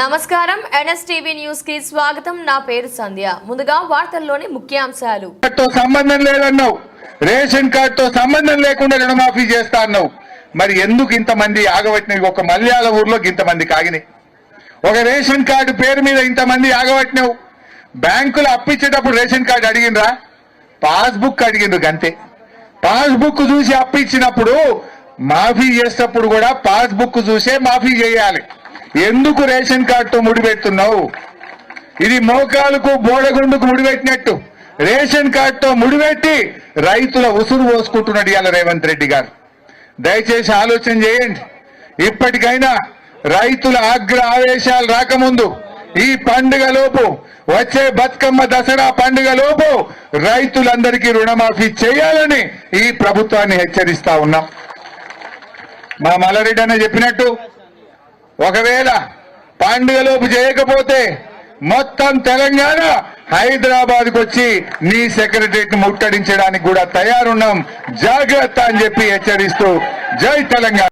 నమస్కారం. ఎన్ఎస్టీవీ న్యూస్కి స్వాగతం. నా పేరు సంధ్య. ముందుగా వార్తల్లోని ముఖ్యాంశాలు. సంబంధం లేదన్నావు. రేషన్ కార్డుతో సంబంధం లేకుండా రుణమాఫీ చేస్తా అన్నావు మరి ఎందుకు ఇంతమంది ఆగబట్టినవి ఒక మల్యాల ఊర్లో ఇంతమంది కాగినాయి. ఒక రేషన్ కార్డు పేరు మీద ఇంతమంది ఆగబట్టినావు బ్యాంకులు అప్పించేటప్పుడు రేషన్ కార్డు అడిగినరా పాస్బుక్ అడిగిండ్రు గంతే. పాస్బుక్ చూసి అప్పించినప్పుడు మాఫీ చేసేటప్పుడు కూడా పాస్బుక్ చూసే మాఫీ చేయాలి. ఎందుకు రేషన్ కార్డుతో ముడిపెడుతున్నావు? ఇది మోకాలకు బోడగుండుకు ముడిపెట్టినట్టు. రేషన్ కార్డుతో ముడిపెట్టి రైతుల ఉసురు పోసుకుంటున్నాడు ఇవాళ రేవంత్ రెడ్డి గారు. దయచేసి ఆలోచన చేయండి. ఇప్పటికైనా రైతుల ఆగ్ర ఆవేశాలు రాకముందు ఈ పండుగ లోపు వచ్చే బతుకమ్మ దసరా పండుగ లోపు రైతులందరికీ రుణమాఫీ చేయాలని ఈ ప్రభుత్వాన్ని హెచ్చరిస్తా ఉన్నాం. మా మల్లారెడ్డి అన్న చెప్పినట్టు ఒకవేళ పండుగలోపు చేయకపోతే మొత్తం తెలంగాణ హైదరాబాద్కు వచ్చి నీ సెక్రటరీని ముట్టడించడానికి కూడా తయారున్నాం. జాగ్రత్త అని చెప్పి హెచ్చరిస్తూ జై తెలంగాణ.